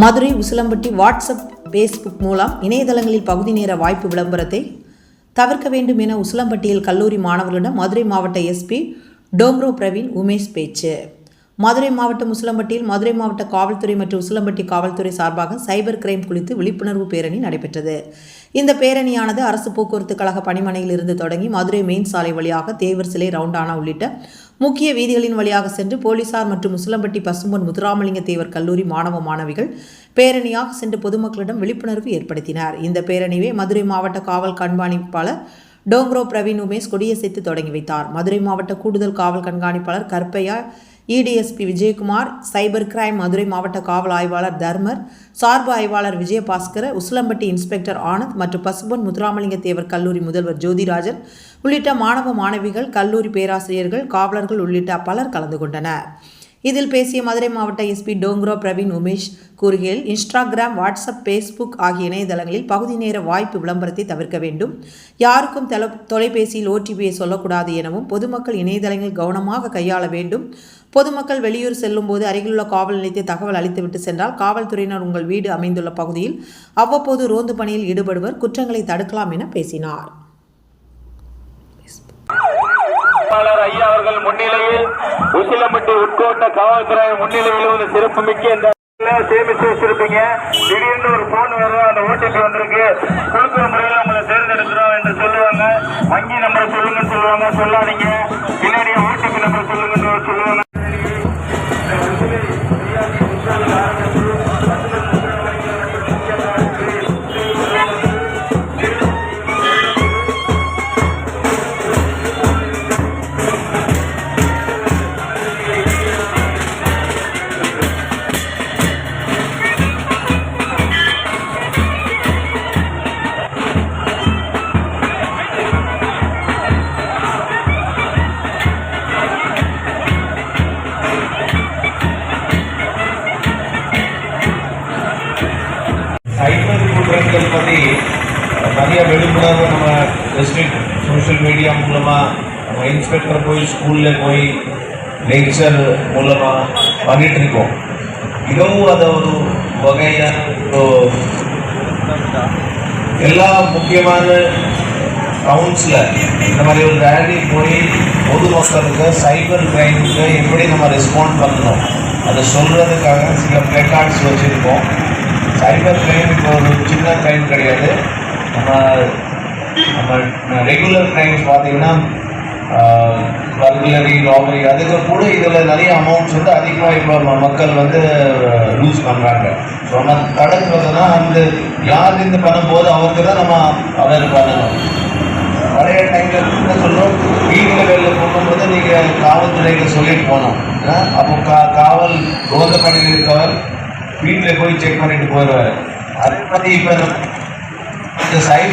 Madurai Usilampatti WhatsApp Facebook மூலம் இணையதளங்களில் பகுதி நேர வாய்ப்பு விளம்பரத்தை தவிர்க்க வேண்டும் என உசிலம்பட்டியில் கல்லூரி மாணவர்களிடம் மதுரை மாவட்ட எஸ்பி டோம்ரோ பிரவீன் உமேஷ் பேச்சு. மதுரை மாவட்டம் உசிலம்பட்டியில் மதுரை மாவட்ட காவல்துறை மற்றும் உசிலம்பட்டி காவல்துறை சார்பாக சைபர் கிரைம் குறித்து விழிப்புணர்வு பேரணி நடைபெற்றது. இந்த பேரணியானது அரசு போக்குவரத்து கழக பணிமனையில் இருந்து தொடங்கி மதுரை மெயின் சாலை வழியாக தேவர் சிலை ரவுண்டானா உள்ளிட்ட முக்கிய வீதிகளின் வழியாக சென்று போலீசார் மற்றும் உசிலம்பட்டி பசும்பொன் முதுராமலிங்க தேவர் கல்லூரி மாணவ மாணவிகள் பேரணியாக சென்று பொதுமக்களிடம் விழிப்புணர்வு ஏற்படுத்தினார். இந்த பேரணியை மதுரை மாவட்ட காவல் கண்காணிப்பாளர் டோங்ரோ பிரவீன் உமேஷ் கொடியசைத்து தொடங்கி வைத்தார். மதுரை மாவட்ட கூடுதல் காவல் கண்காணிப்பாளர் கற்பையா இடிஎஸ்பி விஜயகுமார் சைபர் கிரைம் மதுரை மாவட்ட காவல் ஆய்வாளர் தர்மர் சார்பு ஆய்வாளர் விஜயபாஸ்கர் உசிலம்பட்டி இன்ஸ்பெக்டர் ஆனந்த் மற்றும் பசுபொன் முத்துராமலிங்க தேவர் கல்லூரி முதல்வர் ஜோதிராஜன் உள்ளிட்ட மாணவ மாணவிகள் கல்லூரி பேராசிரியர்கள் காவலர்கள் உள்ளிட்ட பலர் கலந்து கொண்டனர். இதில் பேசிய மதுரை மாவட்ட எஸ்பி டோங்ரோ பிரவீன் உமேஷ் கூறுகையில் இன்ஸ்டாகிராம் வாட்ஸ்அப் ஃபேஸ்புக் ஆகிய இணையதளங்களில் பகுதி நேர வாய்ப்பு விளம்பரத்தை தவிர்க்க வேண்டும். யாருக்கும் தொலை தொலைபேசியில் ஓடிபியை சொல்லக்கூடாது எனவும் பொதுமக்கள் இணையதளங்களில் கவனமாக கையாள வேண்டும். பொதுமக்கள் வெளியூர் செல்லும்போது அருகிலுள்ள காவல் நிலையத்தை தகவல் அளித்துவிட்டு சென்றால் காவல்துறையினர் உங்கள் வீடு அமைந்துள்ள பகுதியில் அவ்வப்போது ரோந்து பணியில் ஈடுபடுவர் குற்றங்களை தடுக்கலாம் என பேசினார். வேட்பாளர் ஐயா அவர்கள் முன்னிலையில் உசிலம்பட்டி உட்கோட்ட காவல்துறை முன்னிலையில் ஒரு சிறப்பு மிக்க இந்த சேமிச்சு வச்சிருப்பீங்க. திடீர்னு ஒரு போன் வரும் அந்த ஓடிபி வந்திருக்கு. குழுக்கிற முறையில் உங்களை தேர்ந்தெடுக்கிறோம் என்று சொல்லுவாங்க. வங்கி நம்பர் சொல்லுங்கன்னு சொல்லுவாங்க. சொல்லாதீங்க. சைபர் குற்றங்கள் பற்றி நிறைய விழிப்புணர்வு நம்ம டிஸ்ட்ரிக்ட் சோஷியல் மீடியா மூலமாக நம்ம இன்ஸ்பெக்டர் போய் ஸ்கூலில் போய் லெக்சர் மூலமாக பண்ணிகிட்ருக்கோம் இதுவும் அதை ஒரு வகையான எல்லா முக்கியமான டவுன்ஸில் இந்த மாதிரி ஒரு ரேலி போய் பொதுமக்களுக்கு சைபர் கிரைமுக்கு எப்படி நம்ம ரெஸ்பாண்ட் பண்ணணும்? அதை சொல்கிறதுக்காக சில பிளேகார்ட்ஸ் வச்சுருக்கோம். சைபர் கிரைம் இப்போ ஒரு சின்ன கிரைம் கிடையாது. நம்ம நம்ம ரெகுலர் கிரைம்ஸ் பார்த்தீங்கன்னா பர்குலரி ராபரி அதுக்கு கூட இதில் நிறைய அமௌண்ட்ஸ் வந்து அதிகமாக இப்போ மக்கள் வந்து லூஸ் பண்ணுறாங்க ஸோ நம்ம தடுக்கிறதுனா அந்த யார் இந்த பண்ணும்போது அவருக்கு தான் நம்ம அவர் பண்ணணும். பழைய டைமில் என்ன சொல்கிறோம் வீட்டில் வெளில போகும்போது நீங்கள் காவல்துறைக்கு சொல்லிட்டு போகணும். ஆ? அப்போ கா காவல் ரோந்த பணியில் இருக்கவர் வீட்டில் போய் செக் பண்ணிட்டு போயிடுவார் அதே மாதிரி இப்போ இந்த சைட்